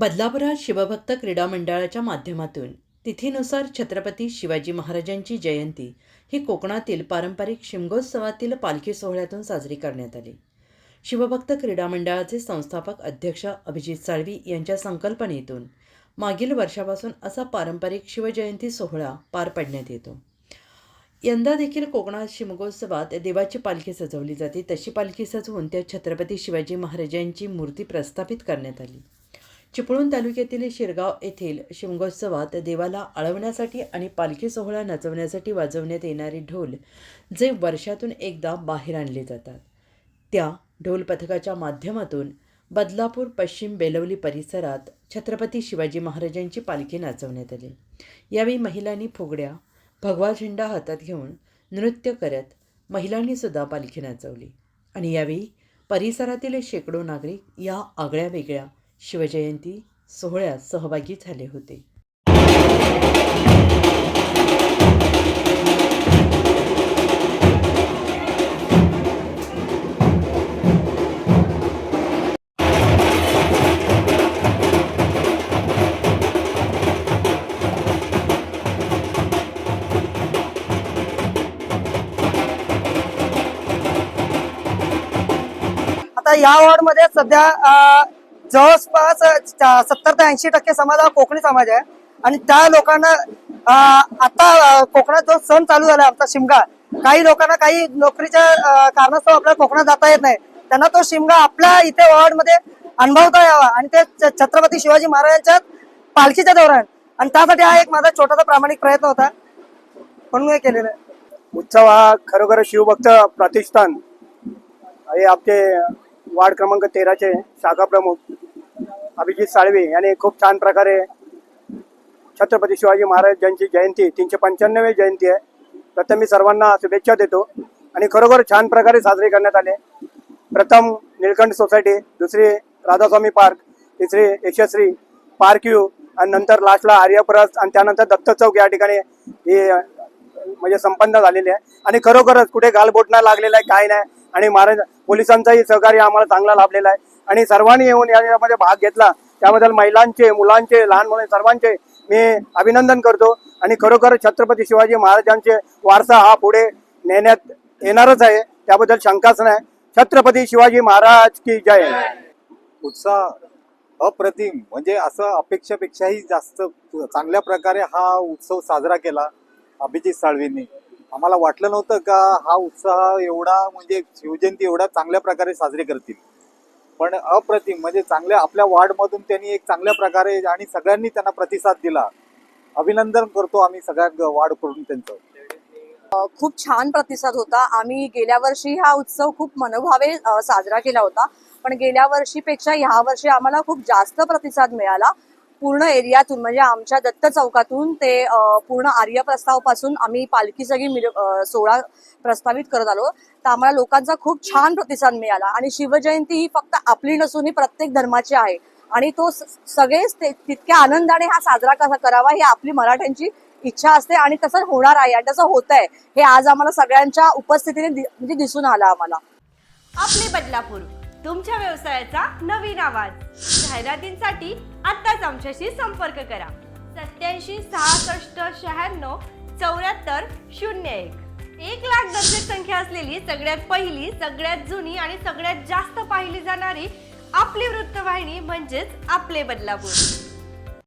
बदलापुरात शिवभक्त क्रीडा मंडळाच्या माध्यमातून तिथीनुसार छत्रपती शिवाजी महाराजांची जयंती ही कोकणातील पारंपरिक शिमगोत्सवातील पालखी सोहळ्यातून साजरी करण्यात आली. शिवभक्त क्रीडा मंडळाचे संस्थापक अध्यक्ष अभिजित साळवी यांच्या संकल्पनेतून मागील वर्षापासून असा पारंपरिक शिवजयंती सोहळा पार पाडण्यात येतो. यंदा देखील कोकणात शिमगोत्सवात देवाची पालखी सजवली जाते. तशी पालखी सजवून त्या छत्रपती शिवाजी महाराजांची मूर्ती प्रस्थापित करण्यात आली. चिपळूण तालुक्यातील शिरगाव येथील शिमगोत्सवात देवाला आळवण्यासाठी आणि पालखी सोहळा नचवण्यासाठी वाजवण्यात येणारे ढोल जे वर्षातून एकदा बाहेर आणले जातात. त्या ढोल पथकाच्या माध्यमातून बदलापूर पश्चिम बेलवली परिसरात छत्रपती शिवाजी महाराजांची पालखी नाचवण्यात आली. यावेळी महिलांनी फुगड्या भगवा झेंडा हातात घेऊन नृत्य करत महिलांनीसुद्धा पालखी नाचवली. आणि यावेळी परिसरातील शेकडो नागरिक या आगळ्या वेगळ्या शिवजयंती सोहळ्यात सहभागी झाले होते. आता या वॉर्डमध्ये सध्या जवळपास सत्तर ते ऐंशी टक्के समाज हा कोकणी समाज आहे. आणि त्या लोकांना आता कोकणात जो सण चालू झाला आमचा शिमगा काही लोकांना काही नोकरीच्या कारणास्तव आपल्याला कोकणात जाता येत नाही. त्यांना तो शिमगा आपल्या इथे वॉर्डमध्ये अनुभवता यावा. आणि ते छत्रपती शिवाजी महाराजांच्या पालखीच्या दौरान आणि त्यासाठी हा एक माझा छोटासा प्रामाणिक प्रयत्न होता. म्हणून हे केलेलं आहे. उत्सव हा खरोखर शिवभक्त प्रतिष्ठान. हे आमचे वार्ड क्रमांक तेराचे शाखा प्रमुख अभिजित साळवे यांनी खूप छान प्रकारे छत्रपती शिवाजी महाराज यांची जयंती तीनशे पंच्याण्णवी जयंती आहे प्रथम मी सर्वांना शुभेच्छा देतो आणि खरोखर छान प्रकारे साजरे करण्यात आले. प्रथम निळकंठ सोसायटी दुसरी राधास्वामी पार्क तिसरी यशस्वी पार्क यू आणि नंतर लास्टला आर्यप्रस आणि त्यानंतर दत्त चौक या ठिकाणी ही म्हणजे संपन्न झालेली आहे. आणि खरोखरच कुठे गालबोट नाही लागलेला आहे काय नाही. आणि महाराज पोलिसांचाही सहकार्य आम्हाला चांगला लाभलेला आहे. आणि सर्वांनी येऊन यामध्ये भाग घेतला. त्याबद्दल महिलांचे मुलांचे लहान मुले सर्वांचे मी अभिनंदन करतो. आणि खरोखर छत्रपती शिवाजी महाराजांचे वारसा हा पुढे नेण्यात येणारच आहे. त्याबद्दल शंकाच नाही. छत्रपती शिवाजी महाराज की जय. उत्साह अप्रतिम. म्हणजे असं अपेक्षापेक्षाही जास्त चांगल्या प्रकारे हा उत्सव साजरा केला. अभिजित साळवींनी. आम्हाला वाटलं नव्हतं का हा उत्साह एवढा म्हणजे शिवजयंती एवढा चांगल्या प्रकारे साजरी करतील. पण अप्रतिम म्हणजे चांगल्या आपल्या वार्डमधून त्यांनी एक चांगल्या प्रकारे आणि सगळ्यांनी त्यांना प्रतिसाद दिला. अभिनंदन करतो आम्ही सगळ्या वाढ करून त्यांचं. खूप छान प्रतिसाद होता. आम्ही गेल्या वर्षी हा उत्सव खूप मनोभावे साजरा केला होता. पण गेल्या वर्षीपेक्षा ह्या वर्षी आम्हाला खूप जास्त प्रतिसाद मिळाला. पूर्ण एरियातून म्हणजे आमच्या दत्त चौकातून ते पूर्ण आर्य प्रस्तावपासून आम्ही पालखी सगळी मिर- सोहळा प्रस्तावित करत आलो. तर आम्हाला लोकांचा खूप छान प्रतिसाद मिळाला. आणि शिवजयंती ही फक्त आपली नसून ही प्रत्येक धर्माची आहे. आणि तो स- सगळेच ते- तितक्या आनंदाने हा साजरा कसा करावा ही आपली मराठ्यांची इच्छा असते. आणि तसं होणार आहे आणि तसं होत आहे हे आज आम्हाला सगळ्यांच्या उपस्थितीने दि- म्हणजे दिसून आलं आम्हाला. आपले बदलापूर तुमच्या व्यवसायाचा नवीन आवाज. जाहिरातींसाठी आत्ताच आमच्याशी संपर्क करा. सत्याऐंशी सहासष्ट शहाण्णव चौऱ्याहत्तर शून्य एक. एक लाख दर्शक संख्या असलेली सगळ्यात पहिली सगळ्यात जुनी आणि सगळ्यात जास्त पाहिली जाणारी आपली वृत्तवाहिनी म्हणजेच आपले बदलापूर.